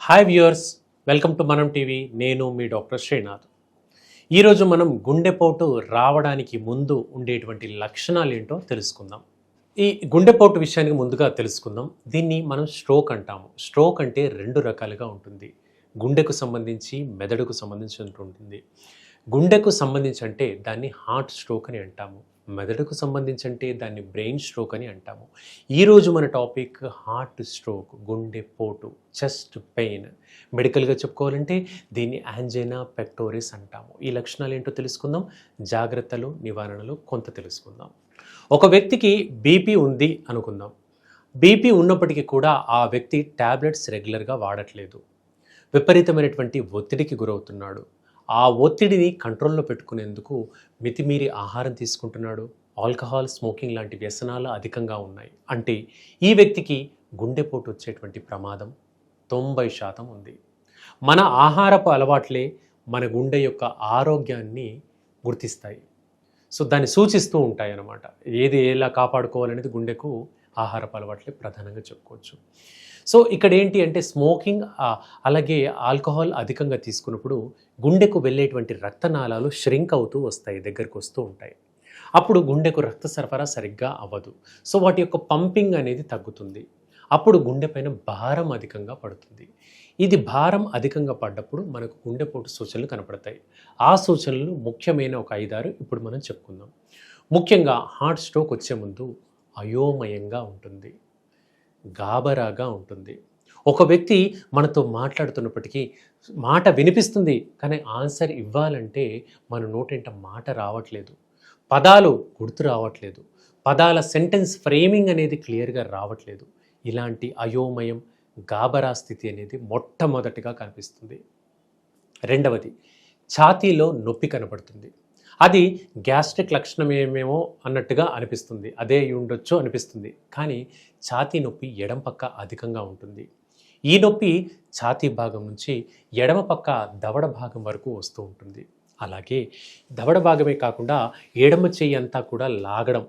Hi viewers welcome to Manam TV. నేను మీ doctor Srinath. ఈరోజు మనం గుండెపోటు రావడానికి ముందు ఉండేటువంటి లక్షణాలు ఏంటో తెలుసుకుందాం. ఈ గుండెపోటు విషయానికి ముందుగా తెలుసుకుందాం. దీన్ని మనం స్ట్రోక్ అంటాము. స్ట్రోక్ అంటే రెండు రకాలుగా ఉంటుంది. గుండెకు సంబంధించి మెదడుకు సంబంధించి ఉంటుంది గుండెకు సంబంధించి అంటే దాన్ని హార్ట్ స్ట్రోక్ అని అంటాము. మెదడుకు సంబంధించి అంటే దాన్ని బ్రెయిన్ స్ట్రోక్ అని అంటాము. ఈరోజు మన టాపిక్ హార్ట్ స్ట్రోక్ గుండె పోటు చెస్ట్ పెయిన్. మెడికల్గా చెప్పుకోవాలంటే దీన్ని యాంజైనా పెక్టోరిస్ అంటాము. ఈ లక్షణాలు ఏంటో తెలుసుకుందాం. జాగ్రత్తలు నివారణలు కొంత తెలుసుకుందాం. ఒక వ్యక్తికి బీపీ ఉంది అనుకుందాం. బీపీ ఉన్నప్పటికీ కూడా ఆ వ్యక్తి ట్యాబ్లెట్స్ రెగ్యులర్గా వాడట్లేదు. విపరీతమైనటువంటి ఒత్తిడికి గురవుతున్నాడు. ఆ ఒత్తిడిని కంట్రోల్లో పెట్టుకునేందుకు మితిమీరి ఆహారం తీసుకుంటున్నాడు. ఆల్కహాల్ స్మోకింగ్ లాంటి వ్యసనాలు అధికంగా ఉన్నాయి. అంటే ఈ వ్యక్తికి గుండెపోటు వచ్చేటువంటి ప్రమాదం తొంభై శాతం ఉంది. మన ఆహారపు అలవాట్లే మన గుండె యొక్క ఆరోగ్యాన్ని గుర్తిస్తాయి. సో దాన్ని సూచిస్తూ ఉంటాయి అన్నమాట ఏది ఎలా కాపాడుకోవాలనేది గుండెకు ఆహారపు అలవాట్లే ప్రధానంగా చెప్పుకోవచ్చు. సో ఇక్కడ ఏంటి అంటే స్మోకింగ్ అలాగే ఆల్కహాల్ అధికంగా తీసుకున్నప్పుడు గుండెకు వెళ్ళేటువంటి రక్తనాళాలు ష్రింక్ అవుతూ వస్తాయి దగ్గరకు వస్తూ ఉంటాయి. అప్పుడు గుండెకు రక్త సరఫరా సరిగ్గా అవ్వదు. సో వాటి యొక్క పంపింగ్ అనేది తగ్గుతుంది. అప్పుడు గుండె పైన భారం అధికంగా పడుతుంది. ఇది భారం అధికంగా పడ్డప్పుడు మనకు గుండెపోటు సూచనలు కనపడతాయి. ఆ సూచనలు ముఖ్యమైన ఒక ఐదారు ఇప్పుడు మనం చెప్పుకుందాం. ముఖ్యంగా హార్ట్ స్ట్రోక్ వచ్చే ముందు అయోమయంగా ఉంటుంది. గాబరాగా ఉంటుంది. ఒక వ్యక్తి మనతో మాట్లాడుతున్నప్పటికీ మాట వినిపిస్తుంది కానీ ఆన్సర్ ఇవ్వాలంటే మన నోటంట మాట రావట్లేదు. పదాలు గుర్తు రావట్లేదు. పదాల సెంటెన్స్ ఫ్రేమింగ్ అనేది క్లియర్గా రావట్లేదు. ఇలాంటి అయోమయం గాబరా స్థితి అనేది మొట్టమొదటిగా కనిపిస్తుంది. రెండవది ఛాతీలో నొప్పి కనబడుతుంది. అది గ్యాస్ట్రిక్ లక్షణం ఏమేమో అన్నట్టుగా అనిపిస్తుంది. అదే ఉండొచ్చు అనిపిస్తుంది. కానీ ఛాతీ నొప్పి ఎడం పక్క అధికంగా ఉంటుంది. ఈ నొప్పి ఛాతీ భాగం నుంచి ఎడమ పక్క దవడ భాగం వరకు వస్తూ ఉంటుంది. అలాగే దవడ భాగమే కాకుండా ఎడమ చెయ్యి అంతా కూడా లాగడం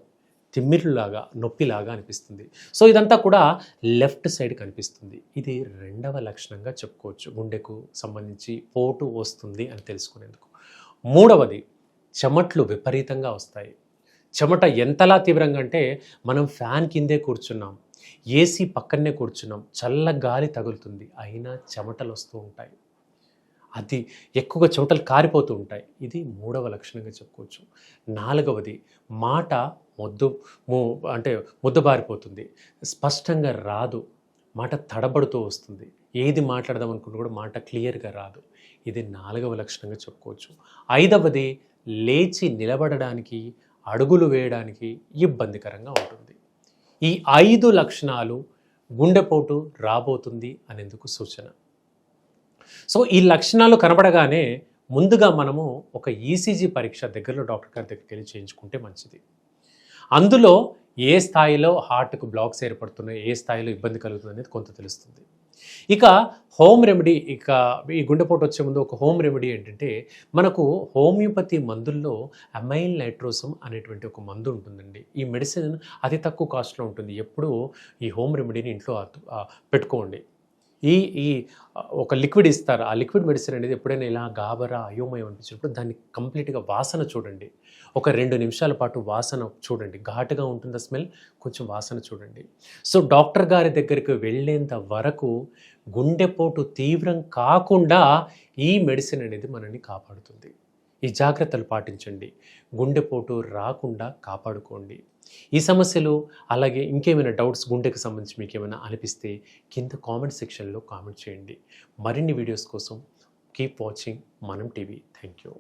తిమ్మిరులాగా నొప్పిలాగా అనిపిస్తుంది. సో ఇదంతా కూడా లెఫ్ట్ సైడ్ కనిపిస్తుంది. ఇది రెండవ లక్షణంగా చెప్పుకోవచ్చు. గుండెకు సంబంధించి పోటు వస్తుంది అని తెలుసుకునేందుకు. మూడవది చెమట్లు విపరీతంగా వస్తాయి. చెమట ఎంతలా తీవ్రంగా అంటే మనం ఫ్యాన్ కిందే కూర్చున్నాం. ఏసీ పక్కనే కూర్చున్నాం. చల్ల గాలి తగులుతుంది. అయినా చెమటలు వస్తూ ఉంటాయి. అది ఎక్కువగా చెమటలు కారిపోతూ ఉంటాయి. ఇది మూడవ లక్షణంగా చెప్పుకోవచ్చు. నాలుగవది మాట మొద్దు అంటే ముద్దబారిపోతుంది. స్పష్టంగా రాదు. మాట తడబడుతూ వస్తుంది. ఏది మాట్లాడదాం అనుకుంటే కూడా మాట క్లియర్గా రాదు. ఇది నాలుగవ లక్షణంగా చెప్పుకోవచ్చు. ఐదవది లేచి నిలబడడానికి అడుగులు వేయడానికి ఇబ్బందికరంగా ఉంటుంది. ఈ ఐదు లక్షణాలు గుండెపోటు రాబోతుంది అనేందుకు సూచన. సో ఈ లక్షణాలు కనబడగానే ముందుగా మనము ఒక ఈసీజీ పరీక్ష దగ్గరలో డాక్టర్ గారి దగ్గరికి వెళ్ళి చేయించుకుంటే మంచిది. అందులో ఏ స్థాయిలో హార్ట్కు బ్లాక్స్ ఏర్పడుతున్నాయి ఏ స్థాయిలో ఇబ్బంది కలుగుతుంది అనేది కొంత తెలుస్తుంది. ఇక హోమ్ రెమెడీ ఇక ఈ గుండెపోటు వచ్చే ముందు ఒక హోమ్ రెమెడీ ఏంటంటే మనకు హోమియోపతి మందుల్లో అమైల్ నైట్రోసమ్ అనేటువంటి ఒక మందు ఉంటుందండి. ఈ మెడిసిన్ అతి తక్కువ కాస్ట్లో ఉంటుంది. ఎప్పుడూ ఈ హోమ్ రెమెడీని ఇంట్లో పెట్టుకోండి. ఈ ఈ ఒక లిక్విడ్ ఇస్తారు. ఆ లిక్విడ్ మెడిసిన్ అనేది ఎప్పుడైనా ఇలా గాబరా అయోమయం అనిపించినప్పుడు దాన్ని కంప్లీట్గా వాసన చూడండి. ఒక రెండు నిమిషాల పాటు వాసన చూడండి. ఘాటుగా ఉంటుందా స్మెల్? కొంచెం వాసన చూడండి. సో డాక్టర్ గారి దగ్గరికి వెళ్ళేంత వరకు గుండెపోటు తీవ్రం కాకుండా ఈ మెడిసిన్ అనేది మనల్ని కాపాడుతుంది. ఈ జాగ్రత్తలు పాటించండి. గుండెపోటు రాకుండా కాపాడుకోండి. ఈ సమస్యలు అలాగే ఇంకేమైనా డౌట్స్ గుండెకు సంబంధించి మీకు ఏమైనా అనిపిస్తే కింద కామెంట్ సెక్షన్లో కామెంట్ చేయండి. మరిన్ని వీడియోస్ కోసం keep watching Manam TV. Thank you.